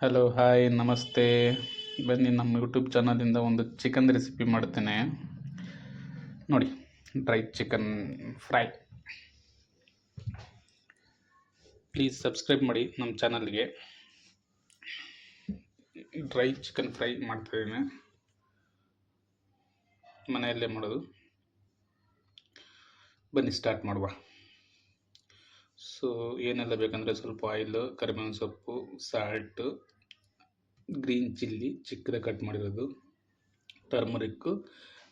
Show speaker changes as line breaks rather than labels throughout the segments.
Hello hi ನಮಸ್ತೆ. ಬನ್ನಿ, ನಮ್ಮ ಯೂಟ್ಯೂಬ್ ಚಾನಲಿಂದ ಒಂದು ಚಿಕನ್ ರೆಸಿಪಿ ಮಾಡ್ತೇನೆ. ನೋಡಿ dry chicken fry please subscribe ಮಾಡಿ ನಮ್ಮ ಚಾನಲ್ಗೆ ಡ್ರೈ ಚಿಕನ್ ಫ್ರೈ ಮಾಡ್ತಾಯಿದ್ದೇನೆ ಮನೆಯಲ್ಲೇ ಮಾಡೋದು. ಬನ್ನಿ ಸ್ಟಾರ್ಟ್ ಮಾಡುವ. ಸೊ ಏನೆಲ್ಲ ಬೇಕಂದರೆ ಸ್ವಲ್ಪ ಆಯಿಲ್ ಕರಿಬೇವಿನ ಸೊಪ್ಪು ಸಾಲ್ಟ್ ಗ್ರೀನ್ ಚಿಲ್ಲಿ ಚಿಕ್ಕದ ಕಟ್ ಮಾಡಿರೋದು ಟರ್ಮರಿಕ್ಕು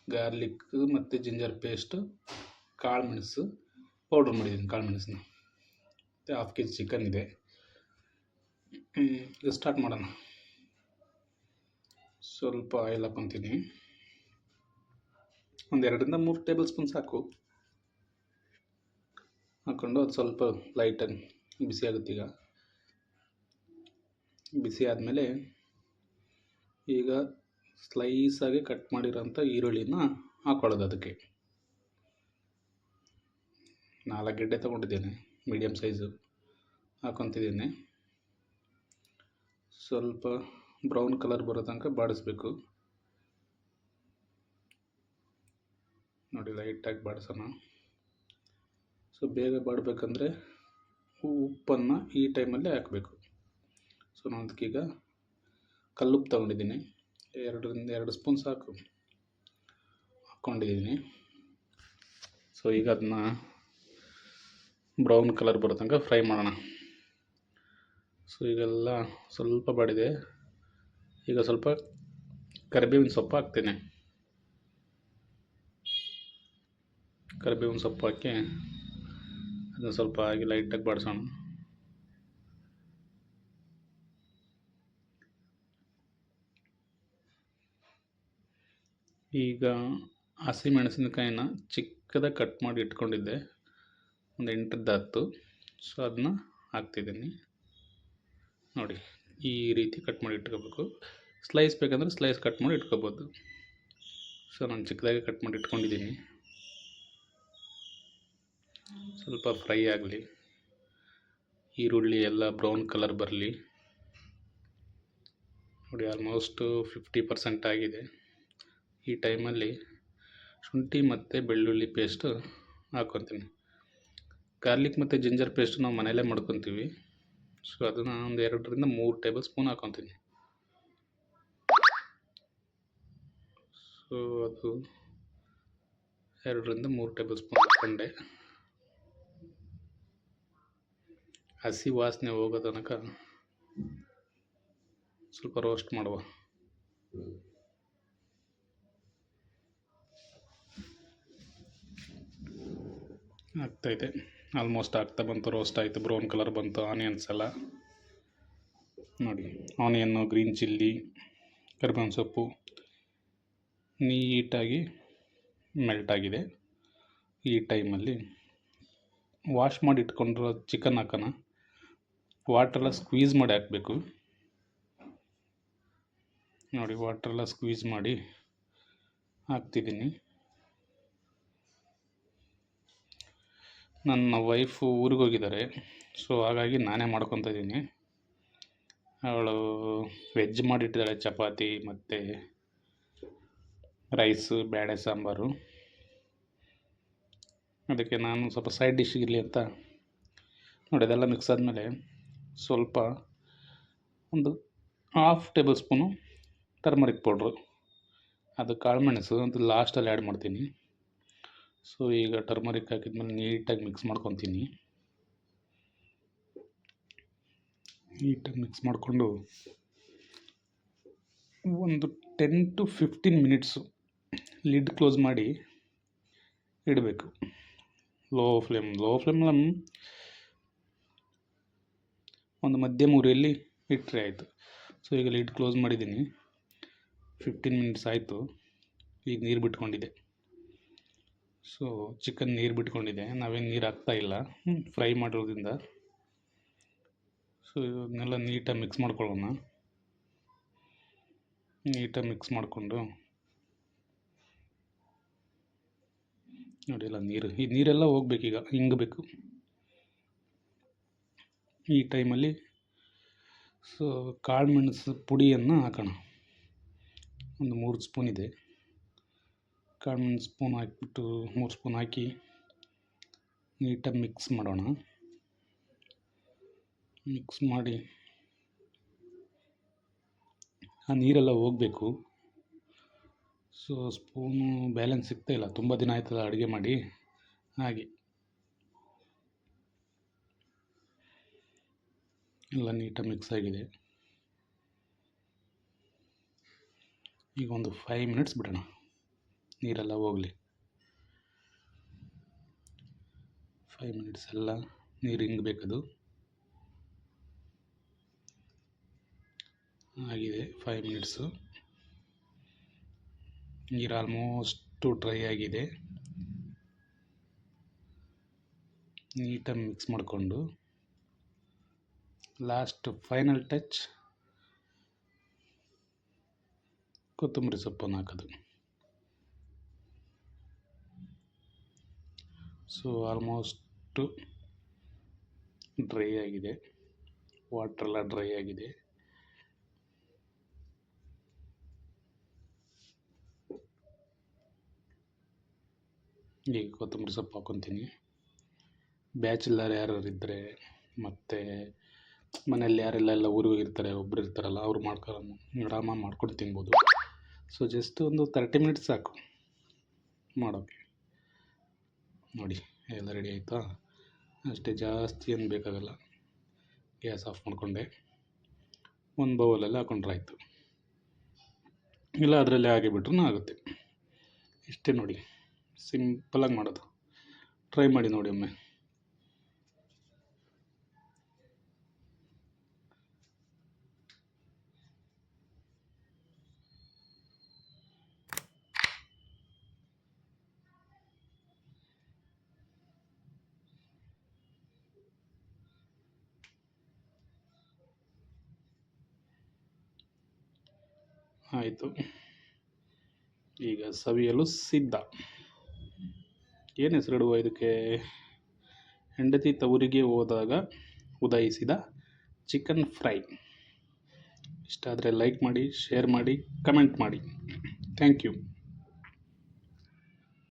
ಗಾರ್ಲಿಕ್ ಮತ್ತು ಜಿಂಜರ್ ಪೇಸ್ಟು ಕಾಳು ಮೆಣಸು ಪೌಡ್ರ್ ಮಾಡಿದ್ದೀನಿ ಕಾಳು ಮೆಣಸನ್ನ. ಮತ್ತು ಹಾಫ್ ಕೆ ಜಿ ಚಿಕನ್ ಇದೆ ಈಗ ಸ್ಟಾರ್ಟ್ ಮಾಡೋಣ. ಸ್ವಲ್ಪ ಆಯಿಲ್ ಹಾಕೊತೀನಿ. ಒಂದೆರಡರಿಂದ ಮೂರು ಟೇಬಲ್ ಸ್ಪೂನ್ ಸಾಕು. ಹಾಕ್ಕೊಂಡು ಅದು ಸ್ವಲ್ಪ ಲೈಟಾಗಿ ಬಿಸಿ ಆಗುತ್ತೆ ಈಗ. ಬಿಸಿ ಆದಮೇಲೆ ಈಗ ಸ್ಲೈಸಾಗಿ ಕಟ್ ಮಾಡಿರೋಂಥ ಈರುಳ್ಳಿನ ಹಾಕ್ಕೊಳ್ಳೋದು ಅದಕ್ಕೆ. ನಾಲ್ಕು ಗೆಡ್ಡೆ ತೊಗೊಂಡಿದ್ದೇನೆ ಮೀಡಿಯಮ್ ಸೈಜು ಹಾಕೊತಿದ್ದೇನೆ. ಸ್ವಲ್ಪ ಬ್ರೌನ್ ಕಲರ್ ಬರೋ ತನಕ ಬಾಡಿಸ್ಬೇಕು. ನೋಡಿ ಲೈಟಾಗಿ ಬಾಡಿಸೋಣ. ಸೊ ಬೇಗ ಬಾಡಬೇಕಂದ್ರೆ ಉಪ್ಪನ್ನು ಈ ಟೈಮಲ್ಲೇ ಹಾಕಬೇಕು. ಸೊ ನಾನು ಅದಕ್ಕೀಗ ಕಲ್ಲುಪ್ಪು ತೊಗೊಂಡಿದ್ದೀನಿ. ಎರಡರಿಂದ ಎರಡು ಸ್ಪೂನ್ ಸಾಕು ಹಾಕ್ಕೊಂಡಿದ್ದೀನಿ. ಸೊ ಈಗ ಅದನ್ನ ಬ್ರೌನ್ ಕಲರ್ ಬರೋ ಫ್ರೈ ಮಾಡೋಣ. ಸೊ ಈಗೆಲ್ಲ ಸ್ವಲ್ಪ ಬಾಡಿದೆ. ಈಗ ಸ್ವಲ್ಪ ಕರಿಬೇವಿನ ಸೊಪ್ಪು ಹಾಕ್ತೀನಿ. ಕರಿಬೇವಿನ ಸೊಪ್ಪು ಹಾಕಿ ಅದನ್ನು ಸ್ವಲ್ಪ ಹಾಗೆ ಲೈಟಾಗಿ ಬಾಡಿಸೋಣ. ಈಗ ಹಸಿಮೆಣಸಿನಕಾಯಿನ ಚಿಕ್ಕದಾಗಿ ಕಟ್ ಮಾಡಿ ಇಟ್ಕೊಂಡಿದ್ದೆ. ಒಂದು ಎಂಟದ್ದು ಹತ್ತು. ಸೊ ಅದನ್ನ ಹಾಕ್ತಿದ್ದೀನಿ. ನೋಡಿ, ಈ ರೀತಿ ಕಟ್ ಮಾಡಿ ಇಟ್ಕೋಬೇಕು. ಸ್ಲೈಸ್ ಬೇಕಂದರೆ ಸ್ಲೈಸ್ ಕಟ್ ಮಾಡಿ ಇಟ್ಕೋಬೋದು. ಸೊ ನಾನು ಚಿಕ್ಕದಾಗಿ ಕಟ್ ಮಾಡಿ ಇಟ್ಕೊಂಡಿದ್ದೀನಿ. ಸ್ವಲ್ಪ ಫ್ರೈ ಆಗಲಿ, ಈರುಳ್ಳಿ ಎಲ್ಲ ಬ್ರೌನ್ ಕಲರ್ ಬರಲಿ. ನೋಡಿ ಆಲ್ಮೋಸ್ಟು ಫಿಫ್ಟಿ ಪರ್ಸೆಂಟ್ ಆಗಿದೆ. ಈ ಟೈಮಲ್ಲಿ ಶುಂಠಿ ಮತ್ತು ಬೆಳ್ಳುಳ್ಳಿ ಪೇಸ್ಟು ಹಾಕ್ಕೊತೀನಿ ಗಾರ್ಲಿಕ್ ಮತ್ತು ಜಿಂಜರ್ ಪೇಸ್ಟ್ ನಾವು ಮನೆಯಲ್ಲೇ ಮಾಡ್ಕೊತೀವಿ. ಸೊ ಅದನ್ನು ಒಂದು ಎರಡರಿಂದ ಮೂರು ಟೇಬಲ್ ಸ್ಪೂನ್ ಹಾಕ್ಕೊತೀನಿ ಸೊ ಅದು ಎರಡರಿಂದ ಮೂರು ಟೇಬಲ್ ಸ್ಪೂನ್ ಹಾಕ್ಕೊಂಡೆ ಹಸಿ ವಾಸನೆ ಹೋಗೋ ತನಕ ಸ್ವಲ್ಪ ರೋಸ್ಟ್ ಮಾಡುವ. ಆಗ್ತೈತೆ. ಆಲ್ಮೋಸ್ಟ್ ಆಗ್ತಾ ಬಂತು ರೋಸ್ಟ್ ಆಯಿತು ಬ್ರೌನ್ ಕಲರ್ ಬಂತು ಆನಿಯನ್ಸ್ ಎಲ್ಲ. ನೋಡಿ ಆನಿಯನ್ನು ಗ್ರೀನ್ ಚಿಲ್ಲಿ ಕರಿಬೇವಿನ ಸೊಪ್ಪು ನೀಟಾಗಿ ಮೆಲ್ಟ್ ಆಗಿದೆ. ಈ ಟೈಮಲ್ಲಿ ವಾಶ್ ಮಾಡಿ ಇಟ್ಕೊಂಡಿರೋ ಚಿಕನ್ ಹಾಕೋಣ ವಾಟ್ರೆಲ್ಲ ಸ್ಕ್ವೀಸ್ ಮಾಡಿ ಹಾಕಬೇಕು. ನೋಡಿ ವಾಟ್ರೆಲ್ಲ ಸ್ಕ್ವೀಸ್ ಮಾಡಿ ಹಾಕ್ತಿದ್ದೀನಿ. ನನ್ನ ವೈಫು ಊರಿಗೆ ಹೋಗಿದ್ದಾರೆ. ಸೊ ಹಾಗಾಗಿ ನಾನೇ ಮಾಡ್ಕೊತ ಇದ್ದೀನಿ. ಅವಳು ವೆಜ್ ಮಾಡಿಟ್ಟಿದ್ದಾಳೆ, ಚಪಾತಿ ಮತ್ತು ರೈಸು, ಬೇಳೆ ಸಾಂಬಾರು. ಅದಕ್ಕೆ ನಾನು ಸ್ವಲ್ಪ ಸೈಡ್ ಡಿಶ್ ಇರಲಿ ಅಂತ. ನೋಡಿ ಅದೆಲ್ಲ ಮಿಕ್ಸ್ ಆದಮೇಲೆ ಸ್ವಲ್ಪ ಒಂದು half tablespoon turmeric powder ಅದು ಕಾಳುಮೆಣಸು ಅಂತ ಲಾಸ್ಟಲ್ಲಿ ಆ್ಯಡ್ ಮಾಡ್ತೀನಿ. ಸೊ ಈಗ ಟರ್ಮರಿಕ್ ಹಾಕಿದ್ಮೇಲೆ ನೀಟಾಗಿ ಮಿಕ್ಸ್ ಮಾಡ್ಕೊತೀನಿ. ನೀಟಾಗಿ ಮಿಕ್ಸ್ ಮಾಡಿಕೊಂಡು ಒಂದು ten to fifteen minutes lid close ಮಾಡಿ ಇಡಬೇಕು. ಲೋ ಫ್ಲೇಮ್ ಲೋ ಫ್ಲೇಮಲ್ಲಿ ಒಂದು ಮಧ್ಯಮ ಉರಿಯಲ್ಲಿ ಇಟ್ಟರೆ ಆಯಿತು. ಸೊ ಈಗ ಲಿಡ್ ಕ್ಲೋಸ್ ಮಾಡಿದ್ದೀನಿ. ಫಿಫ್ಟೀನ್ ಮಿನಿಟ್ಸ್ ಆಯಿತು. ಈಗ ನೀರು ಬಿಟ್ಕೊಂಡಿದೆ. ಸೊ ಚಿಕನ್ ನೀರು ಬಿಟ್ಕೊಂಡಿದೆ. ನಾವೇನು ನೀರು ಹಾಕ್ತಾ ಇಲ್ಲ. ಫ್ರೈ ಮಾಡಿರೋದ್ರಿಂದ. ಸೊ ಇವನ್ನೆಲ್ಲ ನೀಟಾಗಿ ಮಿಕ್ಸ್ ಮಾಡ್ಕೊಳ್ಳೋಣ. ನೀಟಾಗಿ ಮಿಕ್ಸ್ ಮಾಡಿಕೊಂಡು. ನೋಡಿ, ಎಲ್ಲ ನೀರು. ಈ ನೀರೆಲ್ಲ ಹೋಗ್ಬೇಕೀಗ. ಹಿಂಗಬೇಕು. ಈ ಟೈಮಲ್ಲಿ ಸೊ ಕಾಳುಮೆಣಸು ಪುಡಿಯನ್ನು ಹಾಕೋಣ. ಒಂದು ಮೂರು ಸ್ಪೂನ್ ಇದೆ. ಕಾಳುಮೆಣಸು ಸ್ಪೂನ್ ಹಾಕಿಬಿಟ್ಟು ಮೂರು ಸ್ಪೂನ್ ಹಾಕಿ ನೀಟಾಗಿ ಮಿಕ್ಸ್ ಮಾಡೋಣ. ಮಿಕ್ಸ್ ಮಾಡಿ ಆ ನೀರೆಲ್ಲ ಹೋಗಬೇಕು. ಸೊ ಸ್ಪೂನು ಬ್ಯಾಲೆನ್ಸ್ ಸಿಗ್ತಾಯಿಲ್ಲ ತುಂಬ ದಿನ ಆಯ್ತದ ಅಡುಗೆ ಮಾಡಿ. ಹಾಗೆ. ಎಲ್ಲ ನೀಟಾಗಿ ಮಿಕ್ಸ್ ಆಗಿದೆ. ಈಗ ಒಂದು ಫೈವ್ ಮಿನಿಟ್ಸ್ ಬಿಡೋಣ. ನೀರೆಲ್ಲ ಹೋಗಲಿ. ಫೈವ್ ಮಿನಿಟ್ಸ್ ಎಲ್ಲ ನೀರು ಹಿಂಗಬೇಕದು ಆಗಿದೆ ಫೈವ್ ಮಿನಿಟ್ಸು ನೀರು ಆಲ್ಮೋಸ್ಟು ಡ್ರೈ ಆಗಿದೆ. ನೀಟಾಗಿ ಮಿಕ್ಸ್ ಮಾಡಿಕೊಂಡು. Last final touch. ಕೊತ್ತಂಬರಿ ಸೊಪ್ಪನ್ನು ಹಾಕೋದು ಸೊ ಆಲ್ಮೋಸ್ಟು ಡ್ರೈ ಆಗಿದೆ. ವಾಟ್ರೆಲ್ಲ ಡ್ರೈ ಆಗಿದೆ. ಈಗ ಕೊತ್ತಂಬರಿ ಸೊಪ್ಪು ಹಾಕೊತೀನಿ. ಬ್ಯಾಚುಲರ್ ಯಾರು ಇದ್ದರೆ ಮತ್ತು ಮನೇಲಿ ಯಾರೆಲ್ಲ ಎಲ್ಲ ಊರಿಗೆ ಹೋಗಿರ್ತಾರೆ, ಒಬ್ರು ಇರ್ತಾರಲ್ಲ, ಅವ್ರು ಮಾಡ್ಕೊ ಆರಾಮಾಗಿ ಮಾಡ್ಕೊಂಡು ತಿನ್ಬೋದು. ಸೊ ಜಸ್ಟ್ ಒಂದು ತರ್ಟಿ ಮಿನಿಟ್ಸ್ ಸಾಕು ಮಾಡೋಕ್ಕೆ ನೋಡಿ, ಎಲ್ಲ ರೆಡಿ ಆಯಿತಾ? ಅಷ್ಟೇ ಜಾಸ್ತಿ ಏನು ಬೇಕಾಗಲ್ಲ. ಗ್ಯಾಸ್ ಆಫ್ ಮಾಡಿಕೊಂಡೆ. ಒಂದು ಬೌಲಲ್ಲಿ ಹಾಕೊಂಡ್ರೆ ಆಯಿತು ಇಲ್ಲ, ಅದರಲ್ಲೇ ಹಾಗೆ ಬಿಟ್ರೂ ಆಗುತ್ತೆ. ಇಷ್ಟೇ ನೋಡಿ, ಸಿಂಪಲಾಗಿ ಮಾಡೋದು. ಟ್ರೈ ಮಾಡಿ ನೋಡಿ ಒಮ್ಮೆ. ಆಯಿತು. ಈಗ ಸವಿಯಲು ಸಿದ್ಧ. ಏನು ಹೆಸರಿಡುವ ಇದಕ್ಕೆ? ಹೆಂಡತಿ ತವರಿಗೆ ಹೋದಾಗ ಉದಯಿಸಿದ ಚಿಕನ್ ಫ್ರೈ. ಇಷ್ಟ ಆದರೆ ಲೈಕ್ ಮಾಡಿ ಶೇರ್ ಮಾಡಿ ಕಮೆಂಟ್ ಮಾಡಿ. Thank you